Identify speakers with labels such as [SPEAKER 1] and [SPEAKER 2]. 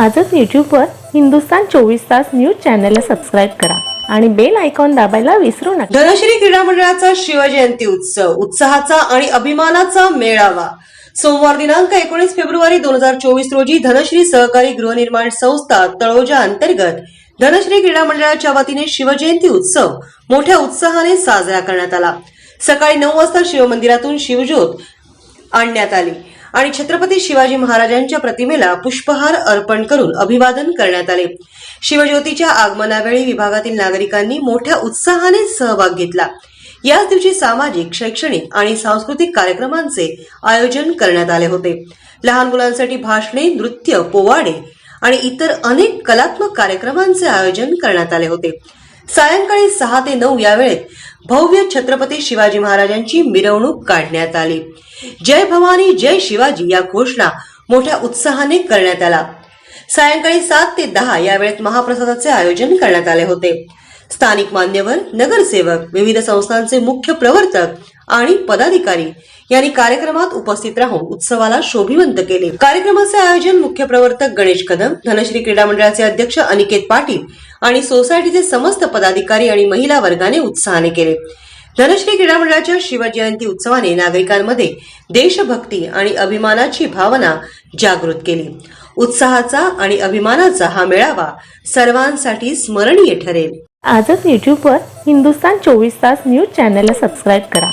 [SPEAKER 1] आजच यूट्यूबवर हिंदुस्तान चोवीस तास न्यूज चॅनलला सबस्क्राईब करा आणि बेल आयकॉन दाबायला विसरू नका
[SPEAKER 2] धनश्री क्रीडा मंडळाचा शिवजयंती उत्सव उत्साहाचा आणि अभिमानाचा मेळावा सोमवार दिनांक एकोणीस फेब्रुवारी दोन हजार चोवीस रोजी धनश्री सहकारी गृहनिर्माण संस्था तळोजा अंतर्गत धनश्री क्रीडा मंडळाच्या वतीने शिवजयंती उत्सव मोठ्या उत्साहाने साजरा करण्यात आला सकाळी नऊ वाजता शिवमंदिरातून शिवज्योत आणण्यात आली आणि छत्रपती शिवाजी महाराजांच्या प्रतिमेला पुष्पहार अर्पण करून अभिवादन करण्यात आले शिवज्योतीच्या आगमनावेळी विभागातील नागरिकांनी मोठ्या उत्साहाने सहभाग घेतला याच दिवशी सामाजिक शैक्षणिक आणि सांस्कृतिक कार्यक्रमांचे आयोजन करण्यात आले होते लहान मुलांसाठी भाषणे नृत्य पोवाडे आणि इतर अनेक कलात्मक कार्यक्रमांचे आयोजन करण्यात आले होते सायंकाळी सहा ते नऊ या वेळेत भव्य छत्रपती शिवाजी महाराजांची मिरवणूक काढण्यात आली जय भवानी जय शिवाजी या घोषणा मोठ्या उत्साहाने करण्यात आला सायंकाळी सात ते दहा या वेळेत महाप्रसादाचे आयोजन करण्यात आले होते स्थानिक मान्यवर नगरसेवक विविध संस्थांचे मुख्य प्रवर्तक आणि पदाधिकारी यांनी कार्यक्रमात उपस्थित राहून उत्सवाला शोभिवंत केले कार्यक्रमाचे आयोजन मुख्य प्रवर्तक गणेश कदम धनश्री क्रीडा मंडळाचे अध्यक्ष अनिकेत पाटील आणि सोसायटीचे समस्त पदाधिकारी आणि महिला वर्गाने उत्साहाने केले धनश्री क्रीडा मंडळाच्या शिवजयंती उत्सवाने नागरिकांमध्ये देशभक्ती आणि अभिमानाची भावना जागृत केली उत्साहाचा आणि अभिमानाचा हा मेळावा सर्वांसाठी स्मरणीय ठरेल
[SPEAKER 1] आजच वर हिंदुस्तान चोवीस तास न्यूज चॅनलला सबस्क्राईब करा